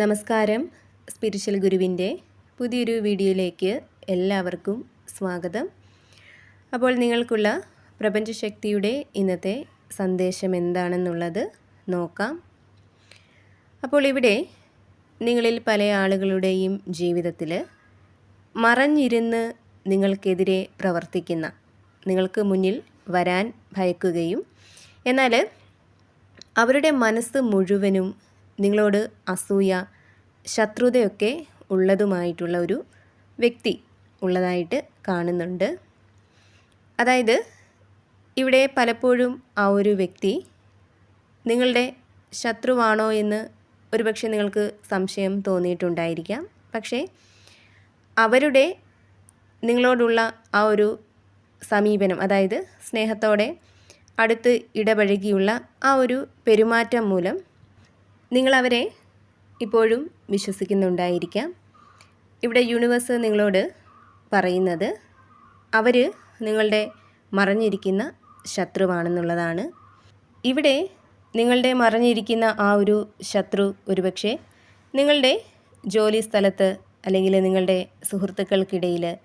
നമസ്കാരം. സ്പിരിച്വൽ ഗുരുവിന്റെ പുതിയൊരു വീഡിയോയിലേക്ക് എല്ലാവർക്കും സ്വാഗതം. അപ്പോൾ നിങ്ങൾക്കുള്ള പ്രപഞ്ചശക്തിയുടെ ഇന്നത്തെ സന്ദേശം എന്താണെന്നുള്ളത് നോക്കാം. അപ്പോൾ ഇവിടെ നിങ്ങളിൽ പല ആളുകളുടെയും ജീവിതത്തിൽ മറഞ്ഞിരുന്ന് നിങ്ങൾക്കെതിരെ പ്രവർത്തിക്കുന്ന നിങ്ങൾക്ക് മുന്നിൽ വരാൻ ഭയക്കുകയും എന്നാൽ അവരുടെ മനസ്സ് മുഴുവനും നിങ്ങളോട് അസൂയ ശത്രുതയൊക്കെ ഉള്ളതുമായിട്ടുള്ള ഒരു വ്യക്തി ഉള്ളതായിട്ട് കാണുന്നുണ്ട്. അതായത് ഇവിടെ പലപ്പോഴും ആ ഒരു വ്യക്തി നിങ്ങളുടെ ശത്രുവാണോ എന്ന് ഒരുപക്ഷെ നിങ്ങൾക്ക് സംശയം തോന്നിയിട്ടുണ്ടായിരിക്കാം. പക്ഷേ അവരുടെ നിങ്ങളോടുള്ള ആ ഒരു സമീപനം അതായത് സ്നേഹത്തോടെ അടുത്ത് ഇടപഴകിയുള്ള ആ ഒരു പെരുമാറ്റം മൂലം നിങ്ങളവരെ ഇപ്പോഴും വിശ്വസിക്കുന്നുണ്ടായിരിക്കാം. ഇവിടെ യൂണിവേഴ്സ് നിങ്ങളോട് പറയുന്നത് അവർ നിങ്ങളുടെ മറഞ്ഞിരിക്കുന്ന ശത്രുവാണെന്നുള്ളതാണ്. ഇവിടെ നിങ്ങളുടെ മറഞ്ഞിരിക്കുന്ന ആ ഒരു ശത്രു ഒരുപക്ഷെ നിങ്ങളുടെ ജോലി സ്ഥലത്ത് അല്ലെങ്കിൽ നിങ്ങളുടെ സുഹൃത്തുക്കൾക്കിടയിൽ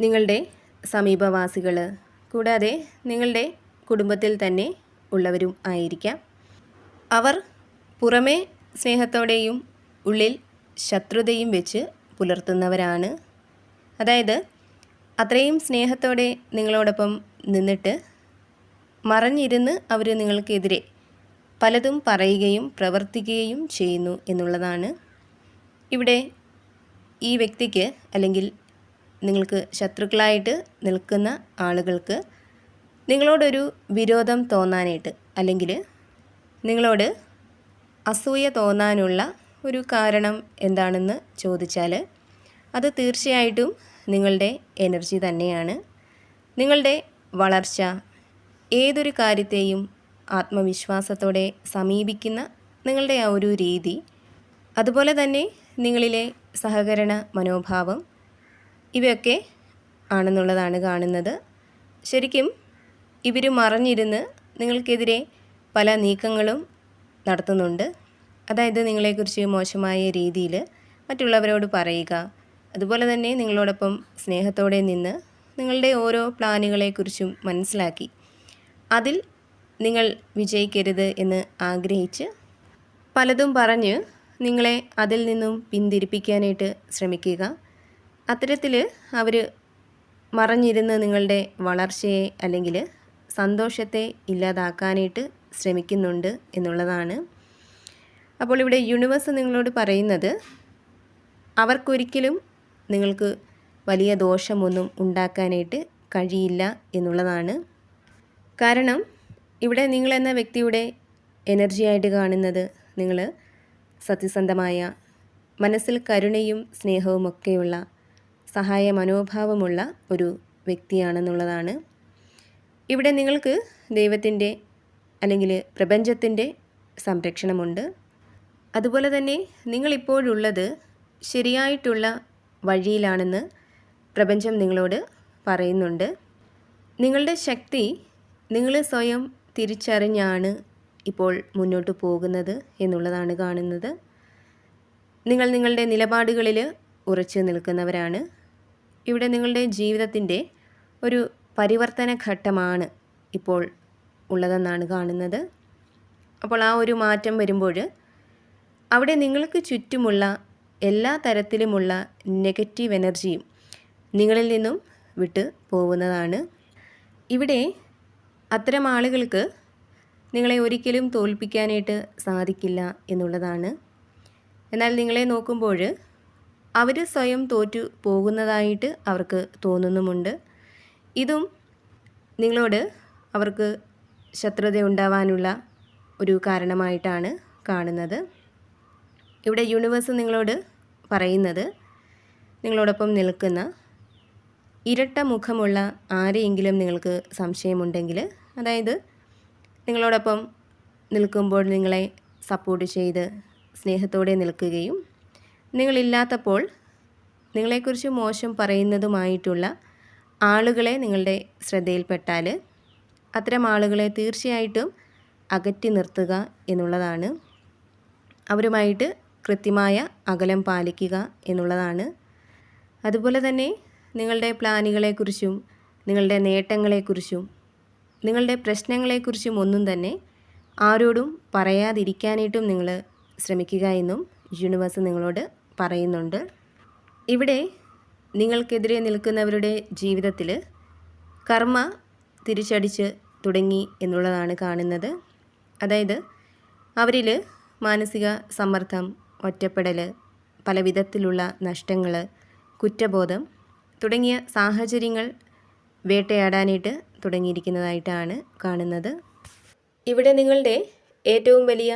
നിങ്ങളുടെ സമീപവാസികൾ കൂടാതെ നിങ്ങളുടെ കുടുംബത്തിൽ തന്നെ ഉള്ളവരും ആയിരിക്കാം. അവർ പുറമേ സ്നേഹത്തോടെയും ഉള്ളിൽ ശത്രുതയും വെച്ച് പുലർത്തുന്നവരാണ്. അതായത് അത്രയും സ്നേഹത്തോടെ നിങ്ങളോടൊപ്പം നിന്നിട്ട് മറഞ്ഞിരുന്ന് അവർ നിങ്ങൾക്കെതിരെ പലതും പറയുകയും പ്രവർത്തിക്കുകയും ചെയ്യുന്നു എന്നുള്ളതാണ്. ഇവിടെ ഈ വ്യക്തിക്ക് അല്ലെങ്കിൽ നിങ്ങൾക്ക് ശത്രുക്കളായിട്ട് നിൽക്കുന്ന ആളുകൾക്ക് നിങ്ങളോടൊരു വിരോധം തോന്നാനായിട്ട് അല്ലെങ്കിൽ നിങ്ങളോട് അസൂയ തോന്നാനുള്ള ഒരു കാരണം എന്താണെന്ന് ചോദിച്ചാൽ അത് തീർച്ചയായിട്ടും നിങ്ങളുടെ എനർജി തന്നെയാണ്. നിങ്ങളുടെ വളർച്ച ഏതൊരു കാര്യത്തെയും ആത്മവിശ്വാസത്തോടെ സമീപിക്കുന്ന നിങ്ങളുടെ ആ ഒരു രീതി അതുപോലെ തന്നെ നിങ്ങളിലെ സഹകരണ മനോഭാവം ഇവയൊക്കെ ആണെന്നുള്ളതാണ് കാണുന്നത്. ശരിക്കും ഇവർ മറഞ്ഞിരുന്ന് നിങ്ങൾക്കെതിരെ പല നീക്കങ്ങളും നടത്തുന്നുണ്ട്. അതായത് നിങ്ങളെക്കുറിച്ച് മോശമായ രീതിയിൽ മറ്റുള്ളവരോട് പറയുക. അതുപോലെ തന്നെ നിങ്ങളോടൊപ്പം സ്നേഹത്തോടെ നിന്ന് നിങ്ങളുടെ ഓരോ പ്ലാനുകളെക്കുറിച്ചും മനസ്സിലാക്കി. അതിൽ നിങ്ങൾ വിജയിക്കരുത് എന്ന് ആഗ്രഹിച്ച് പലതും പറഞ്ഞ് നിങ്ങളെ അതിൽ നിന്നും പിന്തിരിപ്പിക്കാനായിട്ട് ശ്രമിക്കുക. അത്തരത്തിൽ അവർ മറഞ്ഞിരുന്ന് നിങ്ങളുടെ വളർച്ചയെ അല്ലെങ്കിൽ സന്തോഷത്തെ ഇല്ലാതാക്കാനായിട്ട് ശ്രമിക്കുന്നുണ്ട് എന്നുള്ളതാണ്. അപ്പോൾ ഇവിടെ യൂണിവേഴ്സ് നിങ്ങളോട് പറയുന്നത് അവർക്കൊരിക്കലും നിങ്ങൾക്ക് വലിയ ദോഷമൊന്നും ഉണ്ടാക്കാനായിട്ട് കഴിയില്ല എന്നുള്ളതാണ്. കാരണം ഇവിടെ നിങ്ങളെന്ന വ്യക്തിയുടെ എനർജിയായിട്ട് കാണുന്നത് നിങ്ങൾ സത്യസന്ധമായ മനസ്സിൽ കരുണയും സ്നേഹവും ഒക്കെയുള്ള സഹായ മനോഭാവമുള്ള ഒരു വ്യക്തിയാണെന്നുള്ളതാണ്. ഇവിടെ നിങ്ങൾക്ക് ദൈവത്തിന്റെ അല്ലെങ്കിൽ പ്രപഞ്ചത്തിന്റെ സംരക്ഷണമുണ്ട്. അതുപോലെ തന്നെ നിങ്ങളിപ്പോഴുള്ളത് ശരിയായിട്ടുള്ള വഴിയിലാണെന്ന് പ്രപഞ്ചം നിങ്ങളോട് പറയുന്നുണ്ട്. നിങ്ങളുടെ ശക്തി നിങ്ങൾ സ്വയം തിരിച്ചറിഞ്ഞാണ് ഇപ്പോൾ മുന്നോട്ട് പോകുന്നത് എന്നുള്ളതാണ് കാണുന്നത്. നിങ്ങൾ നിങ്ങളുടെ നിലപാടുകളിൽ ഉറച്ചു നിൽക്കുന്നവരാണ്. ഇവിടെ നിങ്ങളുടെ ജീവിതത്തിന്റെ ഒരു പരിവർത്തന ഘട്ടമാണ് ഇപ്പോൾ ഉള്ളതെന്നാണ് കാണുന്നത്. അപ്പോൾ ആ ഒരു മാറ്റം വരുമ്പോൾ അവിടെ നിങ്ങൾക്ക് ചുറ്റുമുള്ള എല്ലാ തരത്തിലുമുള്ള നെഗറ്റീവ് എനർജിയും നിങ്ങളിൽ നിന്നും വിട്ട് പോകുന്നതാണ്. ഇവിടെ അത്തരം ആളുകൾക്ക് നിങ്ങളെ ഒരിക്കലും തോൽപ്പിക്കാനായിട്ട് സാധിക്കില്ല എന്നുള്ളതാണ്. എന്നാൽ നിങ്ങളെ നോക്കുമ്പോൾ അവർ സ്വയം തോറ്റു പോകുന്നതായിട്ട് അവർക്ക് തോന്നുന്നുമുണ്ട്. ഇതും നിങ്ങളോട് അവർക്ക് ശത്രുത ഉണ്ടാവാനുള്ള ഒരു കാരണമായിട്ടാണ് കാണുന്നത്. ഇവിടെ യൂണിവേഴ്സ് നിങ്ങളോട് പറയുന്നത് നിങ്ങളോടൊപ്പം നിൽക്കുന്ന ഇരട്ട മുഖമുള്ള ആരെയെങ്കിലും നിങ്ങൾക്ക് സംശയമുണ്ടെങ്കിൽ അതായത് നിങ്ങളോടൊപ്പം നിൽക്കുമ്പോൾ നിങ്ങളെ സപ്പോർട്ട് ചെയ്ത് സ്നേഹത്തോടെ നിൽക്കുകയും നിങ്ങളില്ലാത്തപ്പോൾ നിങ്ങളെക്കുറിച്ച് മോശം പറയുന്നതുമായിട്ടുള്ള ആളുകളെ നിങ്ങളുടെ ശ്രദ്ധയിൽപ്പെട്ടാൽ അത്തരം ആളുകളെ തീർച്ചയായിട്ടും അകറ്റി നിർത്തുക എന്നുള്ളതാണ്. അവരുമായിട്ട് കൃത്യമായ അകലം പാലിക്കുക എന്നുള്ളതാണ്. അതുപോലെ തന്നെ നിങ്ങളുടെ പ്ലാനുകളെക്കുറിച്ചും നിങ്ങളുടെ നേട്ടങ്ങളെക്കുറിച്ചും നിങ്ങളുടെ പ്രശ്നങ്ങളെക്കുറിച്ചും ഒന്നും തന്നെ ആരോടും പറയാതിരിക്കാനായിട്ടും നിങ്ങൾ ശ്രമിക്കുക എന്നും യൂണിവേഴ്സ് നിങ്ങളോട് പറയുന്നുണ്ട്. ഇവിടെ നിങ്ങൾക്കെതിരെ നിൽക്കുന്നവരുടെ ജീവിതത്തിൽ കർമ്മ തിരിച്ചടിച്ച് തുടങ്ങി എന്നുള്ളതാണ് കാണുന്നത്. അതായത് അവരിൽ മാനസിക സമ്മർദ്ദം ഒറ്റപ്പെടൽ പല വിധത്തിലുള്ള നഷ്ടങ്ങൾ കുറ്റബോധം തുടങ്ങിയ സാഹചര്യങ്ങൾ വേട്ടയാടാനായിട്ട് തുടങ്ങിയിരിക്കുന്നതായിട്ടാണ് കാണുന്നത്. ഇവിടെ നിങ്ങളുടെ ഏറ്റവും വലിയ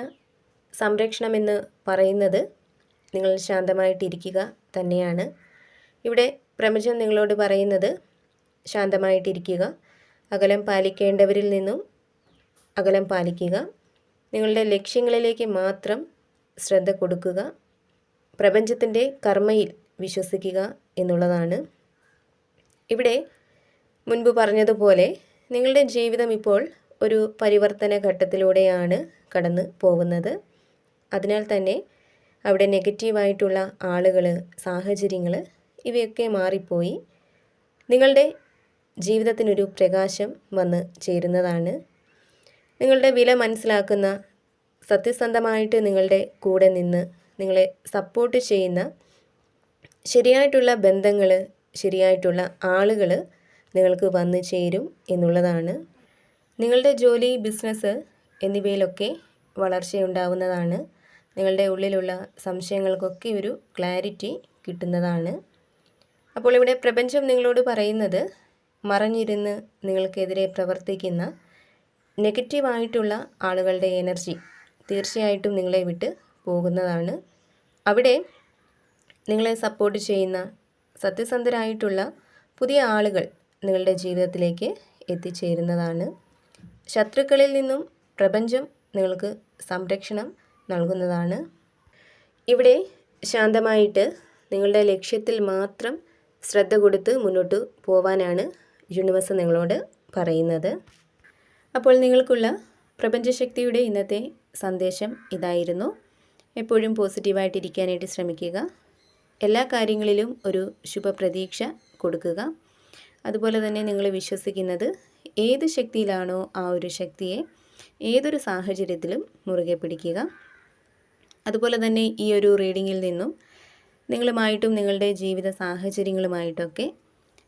സംരക്ഷണമെന്ന് പറയുന്നത് നിങ്ങൾ ശാന്തമായിട്ടിരിക്കുക തന്നെയാണ്. ഇവിടെ പ്രപഞ്ചം നിങ്ങളോട് പറയുന്നത് ശാന്തമായിട്ടിരിക്കുക. അകലം പാലിക്കേണ്ടവരിൽ നിന്നും അകലം പാലിക്കുക. നിങ്ങളുടെ ലക്ഷ്യങ്ങളിലേക്ക് മാത്രം ശ്രദ്ധ കൊടുക്കുക. പ്രപഞ്ചത്തിന്റെ കർമ്മയിൽ വിശ്വസിക്കുക എന്നുള്ളതാണ്. ഇവിടെ മുൻപ് പറഞ്ഞതുപോലെ നിങ്ങളുടെ ജീവിതം ഇപ്പോൾ ഒരു പരിവർത്തന ഘട്ടത്തിലൂടെയാണ് കടന്നു പോകുന്നത്. അതിനാൽ തന്നെ അവിടെ നെഗറ്റീവായിട്ടുള്ള ആളുകൾ സാഹചര്യങ്ങൾ ഇവയൊക്കെ മാറിപ്പോയി. നിങ്ങളുടെ ജീവിതത്തിനൊരു പ്രകാശം വന്ന് ചേരുന്നതാണ്. നിങ്ങളുടെ വില മനസ്സിലാക്കുന്ന സത്യസന്ധമായിട്ട് നിങ്ങളുടെ കൂടെ നിന്ന് നിങ്ങളെ സപ്പോർട്ട് ചെയ്യുന്ന ശരിയായിട്ടുള്ള ബന്ധങ്ങൾ ശരിയായിട്ടുള്ള ആളുകൾ നിങ്ങൾക്ക് വന്നു ചേരും എന്നുള്ളതാണ്. നിങ്ങളുടെ ജോലി ബിസിനസ് എന്നിവയിലൊക്കെ വളർച്ചയുണ്ടാവുന്നതാണ്. നിങ്ങളുടെ ഉള്ളിലുള്ള സംശയങ്ങൾക്കൊക്കെ ഒരു ക്ലാരിറ്റി കിട്ടുന്നതാണ്. അപ്പോൾ ഇവിടെ പ്രപഞ്ചം നിങ്ങളോട് പറയുന്നത് മറഞ്ഞിരുന്ന് നിങ്ങൾക്കെതിരെ പ്രവർത്തിക്കുന്ന നെഗറ്റീവായിട്ടുള്ള ആളുകളുടെ എനർജി തീർച്ചയായിട്ടും നിങ്ങളെ വിട്ട് പോകുന്നതാണ്. അവിടെ നിങ്ങളെ സപ്പോർട്ട് ചെയ്യുന്ന സത്യസന്ധരായിട്ടുള്ള പുതിയ ആളുകൾ നിങ്ങളുടെ ജീവിതത്തിലേക്ക് എത്തിച്ചേരുന്നതാണ്. ശത്രുക്കളിൽ നിന്നും പ്രപഞ്ചം നിങ്ങൾക്ക് സംരക്ഷണം നൽകുന്നതാണ്. ഇവിടെ ശാന്തമായിട്ട് നിങ്ങളുടെ ലക്ഷ്യത്തിൽ മാത്രം ശ്രദ്ധ കൊടുത്ത് മുന്നോട്ട് പോവാനാണ് യൂണിവേഴ്സ് നിങ്ങളോട് പറയുന്നത്. അപ്പോൾ നിങ്ങൾക്കുള്ള പ്രപഞ്ചശക്തിയുടെ ഇന്നത്തെ സന്ദേശം ഇതായിരുന്നു. എപ്പോഴും പോസിറ്റീവായിട്ടിരിക്കാനായിട്ട് ശ്രമിക്കുക. എല്ലാ കാര്യങ്ങളിലും ഒരു ശുഭപ്രതീക്ഷ കൊടുക്കുക. അതുപോലെ തന്നെ നിങ്ങൾ വിശ്വസിക്കുന്നത് ഏത് ശക്തിയിലാണോ ആ ഒരു ശക്തിയെ ഏതൊരു സാഹചര്യത്തിലും മുറുകെ പിടിക്കുക. അതുപോലെ തന്നെ ഈ ഒരു റീഡിങ്ങിൽ നിന്നും നിങ്ങളുമായിട്ടും നിങ്ങളുടെ ജീവിത സാഹചര്യങ്ങളുമായിട്ടൊക്കെ